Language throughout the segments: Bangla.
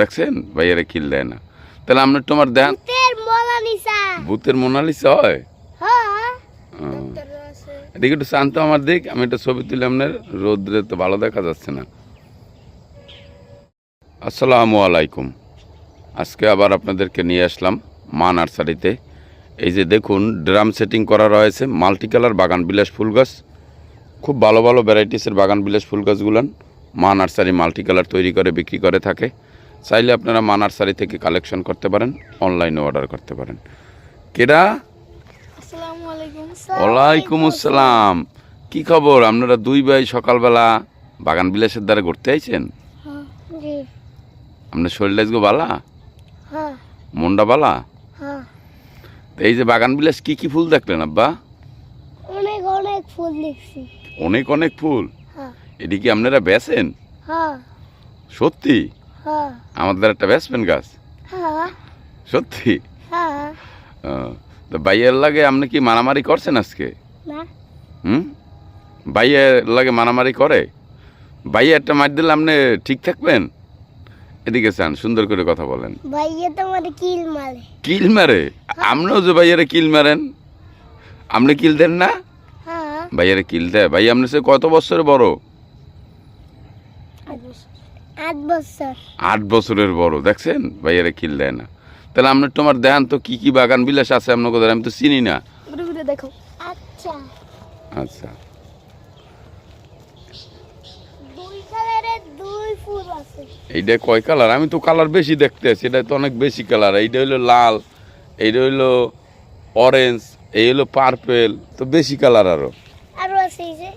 দেখছেন? ভাইয়ারে কিল দেয় না। তাহলে আপনার তোমার দেন ভূতের মোনালিসা। হয়? হ্যাঁ। এদিকে একটু শান্ত আমার দিক আমি একটা ছবি তুলে আপনার। রোদ্রে তো ভালো দেখা যাচ্ছে না। আসসালামু আলাইকুম। আজকে আবার আপনাদেরকে নিয়ে আসলাম মা নার্সারিতে। এই যে দেখুন ড্রাম সেটিং করা রয়েছে মাল্টি কালার বাগান বিলাস ফুল গাছ। খুব ভালো ভালো ভ্যারাইটিসের বাগান বিলাস ফুল গাছগুলান মা নার্সারি মাল্টি কালার তৈরি করে বিক্রি করে থাকে। চাইলে আপনারা মা নার্সারি থেকে কালেকশন করতে পারেন অনলাইনে অর্ডার করতে পারেন। কেডা? আসসালামু আলাইকুম। ওয়ালাইকুম আসসালাম। কি খবর? আপনারা দুই ভাই সকালবেলা বাগান বিলাসের দ্বারা ঘুরতে আইছেন? জি। আপনার শরীরটা আজকে বালা হ্যাঁ। মনটা বালা হ্যাঁ। এই যে বাগান বিলাস কি কি ফুল দেখলেন আব্বা? অনেক অনেক ফুল দেখছি। অনেক অনেক ফুল? হ্যাঁ। এদিকে আপনারা বেচেন? হ্যাঁ। সত্যি? হ্যাঁ আমাদের একটা বেচবেন গাছ। হ্যাঁ। সত্যি? হ্যাঁ। তো বাইয়ের লাগে আপনি কি মারামারি করছেন আজকে? হুম? বাইয়ের লাগে মারামারি করে? বাইয়ে একটা মার দিলে আপনি ঠিক থাকবেন? এদিকে চান সুন্দর করে কথা বলেন। ভাইয়া তোমার কিল মারে। কিল মারে? আপনিও যে ভাইয়ারে কিল মারেন? আপনি কিল দেন না? হ্যাঁ। ভাইয়ারে কিল দেয়। ভাই আপনার সে কত বছর বড়? আট বছরের বড় দেখছেন? ভাইয়ারে কিল দেয় না। তাহলে আপনার তোমার দেখান তো কি কি বাগান বিলাস আছে আপনার কথা আমি তো চিনি না। ঘুরে ঘুরে দেখো। আচ্ছা। আচ্ছা। দুই কালারের দুই ফুল আছে। এইটা কয় কালার? আমি তো কালার বেশি দেখতে আছি এটা তো অনেক বেশি কালার। এইটা হইল লাল এইটা হইল অরেঞ্জ এই হলো পার্পেল তো বেশি কালার আরও। আরও আছে এই যে।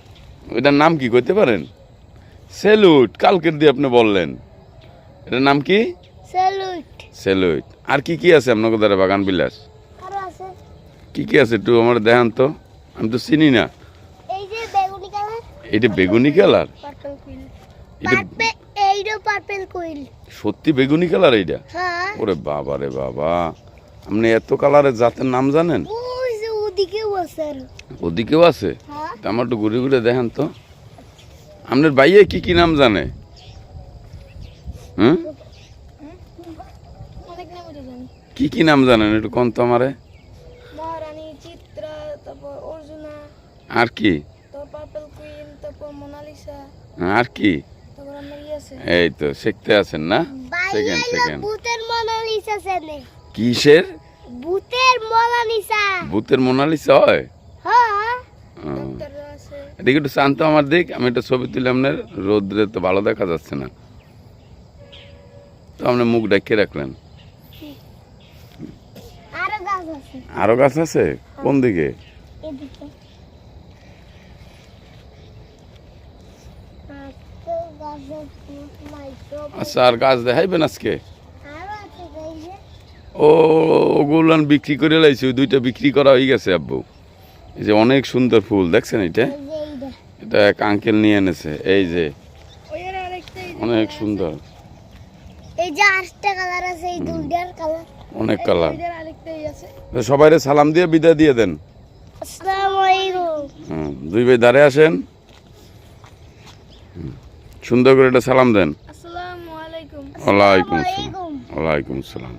এটার নাম কি করতে পারেন? সেলুট কালকের দিয়ে আপনি বললেন। এটার নাম কি? সেলুট। আর কি কি আছে আপনার দ্বারা বাগান বিলাস? কি কি আছে একটু আমার দেখান তো। আমি তো চিনি না। এটা বেগুনি কালার। সত্যি বেগুনি কালার এইটা? হ্যাঁ। ওরে বাবা রে বাবা। আপনি এত কালারের জাতের নাম জানেন? ওদিকেও আছে? হ্যাঁ। তা আমার একটু ঘুরে ঘুরে দেখেন তো। আপনার ভাইয়ে কি কি নাম জানে? হুম? অনেক নাম কি কি নাম জানেন একটু কোন তো আমারে? মহারানী চিত্রা তারপর অর্জুনা আর কি? পার্পল কুইন তারপর মোনালিসা আর কি? ইয়ে আছে। এই তো শিখতে আছেন না? সেকেন্ড সেকেন্ড ভূতের মোনালিসা কিসের? ভূতের মোনালিসা। ভূতের মোনালিসা হয় হ্যাঁ? এদিকে একটু শান্ত আমার দিক আমি একটা ছবি তুলে আপনার। রোদ্রে তো ভালো দেখা যাচ্ছে না। তো আপনি মুখ ডাকিয়ে রাখলেন। আরও গাছ আছে। কোন দিকে? আচ্ছা আর গাছ দেখাইবেন আজকে? ও ওগুলান বিক্রি করে লাইছে ওই দুইটা বিক্রি করা হয়ে গেছে আব্বু। এই যে অনেক সুন্দর ফুল দেখছেন এটা? এক আঙ্কেল নিয়ে এনেছে। এই যে অনেক সুন্দর। অনেক কালার সবাইরে সালাম দিয়ে বিদায় দিয়ে দেন। দুই ভাই দাঁড়ে আসেন। সুন্দর করে একটা সালাম দেন। আসসালামু আলাইকুম ওয়ালাইকুম আসসালাম। আলাইকুম ওয়ালাইকুম আসসালাম।